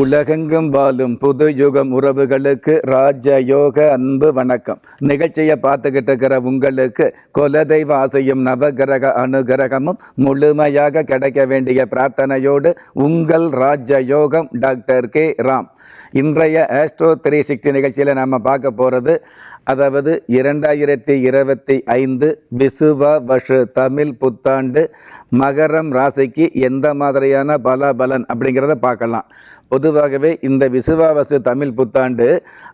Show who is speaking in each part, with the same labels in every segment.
Speaker 1: உலகெங்கும் வாழும் புது யுகம் உறவுகளுக்கு ராஜ யோக அன்பு வணக்கம். நிகழ்ச்சியை பார்த்துக்கிட்டு இருக்கிற உங்களுக்கு குலதெய்வ ஆசையும் நவகிரக அனுகிரகமும் முழுமையாக கிடைக்க வேண்டிய பிரார்த்தனையோடு உங்கள் ராஜ யோகம் டாக்டர் கே. ராம். இன்றைய ஆஸ்ட்ரோ த்ரீ சிக்ஸ்டி நிகழ்ச்சியில் நாம் பார்க்க போகிறது அதாவது இரண்டாயிரத்தி இருபத்தி ஐந்து விசுவ வஷு தமிழ் புத்தாண்டு மகரம் ராசிக்கு எந்த மாதிரியான பலாபலன் அப்படிங்கிறத பார்க்கலாம். பொதுவாகவே இந்த விசுவாவசு தமிழ் புத்தாண்டு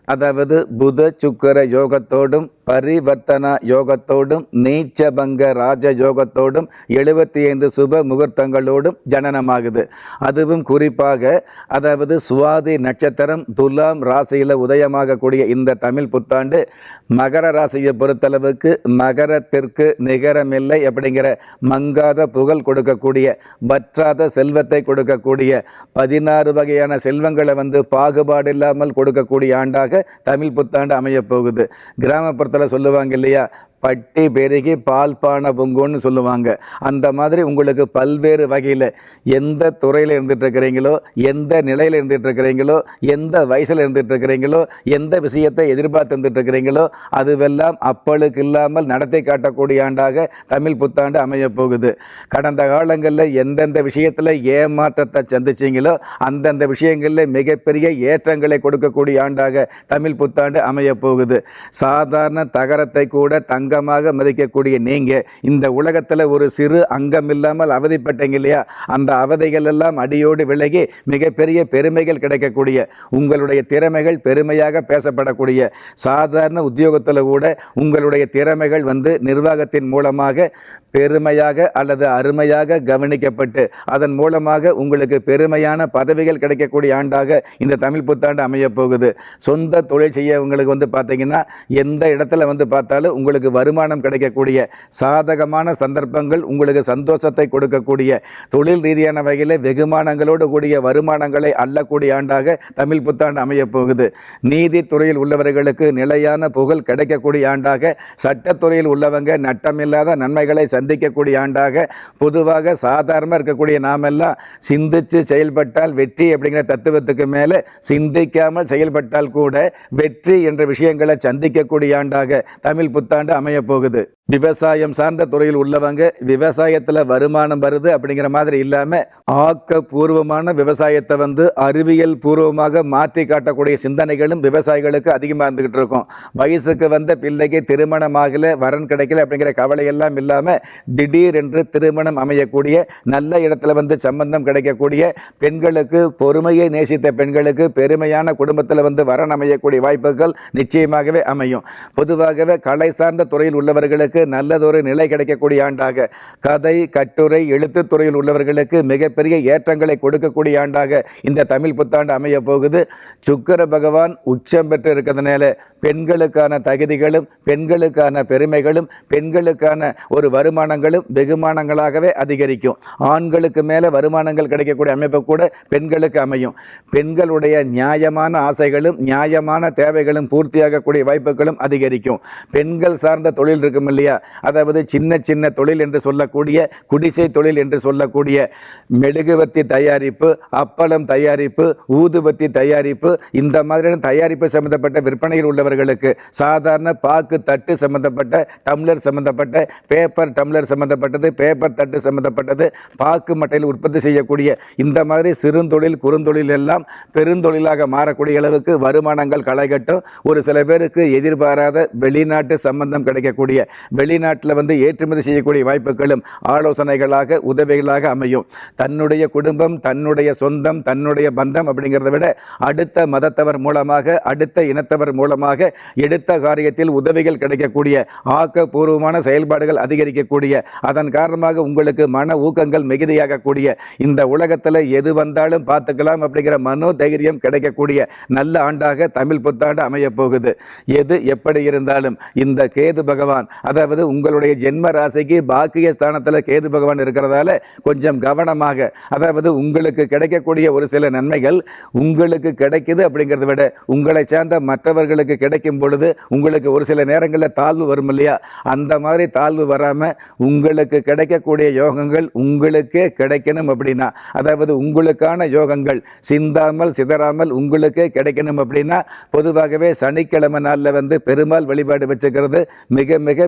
Speaker 1: அதாவது புத சுக்கர யோகத்தோடும் பரிவர்த்தன யோகத்தோடும் நீச்சபங்க ராஜ யோகத்தோடும் எழுபத்தி ஐந்து சுப முகூர்த்தங்களோடும் ஜனனமாகுது. அதுவும் குறிப்பாக அதாவது சுவாதி நட்சத்திரம் துலாம் ராசியில் உதயமாகக்கூடிய இந்த தமிழ் புத்தாண்டு மகர ராசியை பொறுத்தளவுக்கு மகரத்திற்கு நிகரமில்லை அப்படிங்கிற மங்காத புகழ் கொடுக்கக்கூடிய வற்றாத செல்வத்தை கொடுக்கக்கூடிய பதினாறு வகையான செல்வங்களை வந்து பாகுபாடு இல்லாமல் கொடுக்கக்கூடிய ஆண்டாக தமிழ் புத்தாண்டு அமையப் போகுது சொல்லுவாங்க இல்லையா? பட்டி பெருகி பால் பானை பொங்குன்னு சொல்லுவாங்க. அந்த மாதிரி உங்களுக்கு பல்வேறு வகையில் எந்த துறையில் இருந்துகிட்ருக்கிறீங்களோ எந்த நிலையில் இருந்துகிட்ருக்கிறீங்களோ எந்த வயசில் இருந்துகிட்ருக்கிறீங்களோ எந்த விஷயத்தை எதிர்பார்த்து இருந்துகிட்ருக்கிறீங்களோ அதுவெல்லாம் அப்பளுக்கு இல்லாமல் நடத்தி காட்டக்கூடிய ஆண்டாக தமிழ் புத்தாண்டு அமையப் போகுது. கடந்த காலங்களில் எந்தெந்த விஷயத்தில் ஏமாற்றத்தை சந்திச்சீங்களோ அந்தந்த விஷயங்களில் மிகப்பெரிய ஏற்றங்களை கொடுக்கக்கூடிய ஆண்டாக தமிழ் புத்தாண்டு அமையப் போகுது. சாதாரண தகரத்தை கூட அங்கமாக மதிக்கக்கூடிய நீங்கள் இந்த உலகத்தில் ஒரு சிறு அங்கம் இல்லாமல் அவதிப்பட்டீங்க இல்லையா? அந்த அவதைகள் எல்லாம் அடியோடு விலகி மிகப்பெரிய பெருமைகள் கிடைக்கக்கூடிய உங்களுடைய திறமைகள் பெருமையாக பேசப்படக்கூடிய சாதாரண உத்தியோகத்தில் கூட உங்களுடைய திறமைகள் வந்து நிர்வாகத்தின் மூலமாக பெருமையாக அல்லது அருமையாக கவனிக்கப்பட்டு அதன் மூலமாக உங்களுக்கு பெருமையான பதவிகள் கிடைக்கக்கூடிய ஆண்டாக இந்த தமிழ் புத்தாண்டு அமையப் போகுது சொந்த தொழில் செய்யவங்களுக்கு வந்து பார்த்தீங்கன்னா எந்த இடத்துல வந்து பார்த்தாலும் உங்களுக்கு வருமானம் கிடைக்கக்கூடிய சாதகமான சந்தர்ப்பங்கள் உங்களுக்கு சந்தோஷத்தை கொடுக்கக்கூடிய தொழில் ரீதியான வகையில் வெகுமானங்களோடு கூடிய வருமானங்களை அள்ளக்கூடிய ஆண்டாக தமிழ் புத்தாண்டு அமையப் போகுது நீதித்துறையில் உள்ளவர்களுக்கு நிலையான புகழ் கிடைக்கக்கூடிய ஆண்டாக சட்டத்துறையில் உள்ளவங்க நட்டமில்லாத நன்மைகளை சந்திக்கக்கூடிய ஆண்டாக பொதுவாக சாதாரணமாக இருக்கக்கூடிய நாமெல்லாம் சிந்திச்சு செயல்பட்டால் வெற்றி அப்படிங்கிற தத்துவத்துக்கு மேலே சிந்திக்காமல் செயல்பட்டால் கூட வெற்றி என்ற விஷயங்களை சந்திக்கக்கூடிய ஆண்டாக தமிழ் புத்தாண்டு அமை அமையப்போகுது விவசாயம் சார்ந்த துறையில் உள்ளவங்க விவசாயத்தில் வருமானம் வருது அப்படிங்கிற மாதிரி இல்லாமல் ஆக்கப்பூர்வமான விவசாயத்தை வந்து அறிவியல் பூர்வமாக மாற்றி காட்டக்கூடிய சிந்தனைகளும் விவசாயிகளுக்கு அதிகமாக இருந்துக்கிட்டு இருக்கும். வயசுக்கு வந்த பிள்ளைக்கு திருமணம் ஆகலை வரன் கிடைக்கல அப்படிங்கிற கவலையெல்லாம் இல்லாமல் திடீர் என்று திருமணம் அமையக்கூடிய நல்ல இடத்துல வந்து சம்பந்தம் கிடைக்கக்கூடிய பெண்களுக்கு பொறுமையை நேசித்த பெண்களுக்கு பெருமையான குடும்பத்தில் வந்து வரன் அமையக்கூடிய வாய்ப்புகள் நிச்சயமாகவே அமையும். பொதுவாகவே கலை சார்ந்த துறையில் உள்ளவர்களுக்கு நல்லதொரு நிலை கிடைக்கக்கூடிய ஆண்டாக. கதை கட்டுரை எழுத்து துறையில் உள்ளவர்களுக்கு மிகப்பெரிய ஏற்றங்களை கொடுக்கக்கூடிய ஆண்டாக இந்த தமிழ் புத்தாண்டு அமைய போகுது. சுக்கர பகவான் உச்சம் பெற்று இருக்கிறதுனால பெண்களுக்கான தகுதிகளும் பெண்களுக்கான பெருமைகளும் பெண்களுக்கான ஒரு வருமானங்களும் வெகுமானங்களாகவே அதிகரிக்கும். ஆண்களுக்கு மேலே வருமானங்கள் கிடைக்கக்கூடிய அமைப்பு கூட பெண்களுக்கு அமையும். பெண்களுடைய நியாயமான ஆசைகளும் நியாயமான தேவைகளும் பூர்த்தியாகக்கூடிய வாய்ப்புகளும் அதிகரிக்கும். பெண்கள் சார்ந்த தொழில் இருக்கும் இல்லையா? அதாவது சின்ன சின்ன தொழில் என்று சொல்லக்கூடிய குடிசை தொழில் என்று சொல்லக்கூடிய மெழுகுவர்த்தி தயாரிப்பு அப்பளம் தயாரிப்பு ஊதுபத்தி தயாரிப்பு இந்த மாதிரியான தயாரிப்பு சம்பந்தப்பட்ட விற்பனையில் உள்ளவர்களுக்கு சாதாரண பாக்கு தட்டு சம்பந்தப்பட்ட டம்ளர் சம்பந்தப்பட்ட பேப்பர் டம்ளர் சம்பந்தப்பட்டது பேப்பர் தட்டு சம்பந்தப்பட்டது பாக்கு மட்டையில் உற்பத்தி செய்யக்கூடிய இந்த மாதிரி சிறுந்தொழில் குறுந்தொழில் எல்லாம் பெருந்தொழிலாக மாறக்கூடிய அளவுக்கு வருமானங்கள் களைகட்டும். ஒரு சில பேருக்கு எதிர்பாராத வெளிநாட்டு சம்பந்தம் கிடைக்கக்கூடிய வெளிநாட்டில் வந்து ஏற்றுமதி செய்யக்கூடிய வாய்ப்புகளும் ஆலோசனைகளாக உதவிகளாக அமையும். தன்னுடைய குடும்பம் தன்னுடைய சொந்தம் தன்னுடைய பந்தம் அப்படிங்கிறத விட அடுத்த மதத்தவர் மூலமாக அடுத்த இனத்தவர் மூலமாக எடுத்த காரியத்தில் உதவிகள் கிடைக்கக்கூடிய ஆக்கப்பூர்வமான செயல்பாடுகள் அதிகரிக்கக்கூடிய அதன் காரணமாக உங்களுக்கு மன ஊக்கங்கள் மிகுதியாகக்கூடிய இந்த உலகத்தில் எது வந்தாலும் பார்த்துக்கலாம் அப்படிங்கிற மனோ தைரியம் கிடைக்கக்கூடிய நல்ல ஆண்டாக தமிழ் புத்தாண்டு அமையப் போகுது எது எப்படி இருந்தாலும் இந்த கேது பகவான் அதாவது உங்களுடைய ஜென்ம ராசிக்கு பாக்கிய ஸ்தானத்தில் கேது பகவான் இருக்கிறதால கொஞ்சம் கவனமாக அதாவது உங்களுக்கு கிடைக்கக்கூடிய ஒரு சில நன்மைகள் உங்களுக்கு கிடைக்குது அப்படிங்கிறத விட உங்களை சேர்ந்த மற்றவர்களுக்கு கிடைக்கும் பொழுது உங்களுக்கு ஒரு சில நேரங்களில் தாழ்வு வரும் இல்லையா? அந்த மாதிரி தாழ்வு வராமல் உங்களுக்கு கிடைக்கக்கூடிய யோகங்கள் உங்களுக்கே கிடைக்கணும் அப்படின்னா அதாவது உங்களுக்கான யோகங்கள் சிந்தாமல் சிதறாமல் உங்களுக்கே கிடைக்கணும் அப்படின்னா பொதுவாகவே சனிக்கிழமை நாளில் வந்து பெருமாள் வழிபாடு வச்சுக்கிறது மிக மிக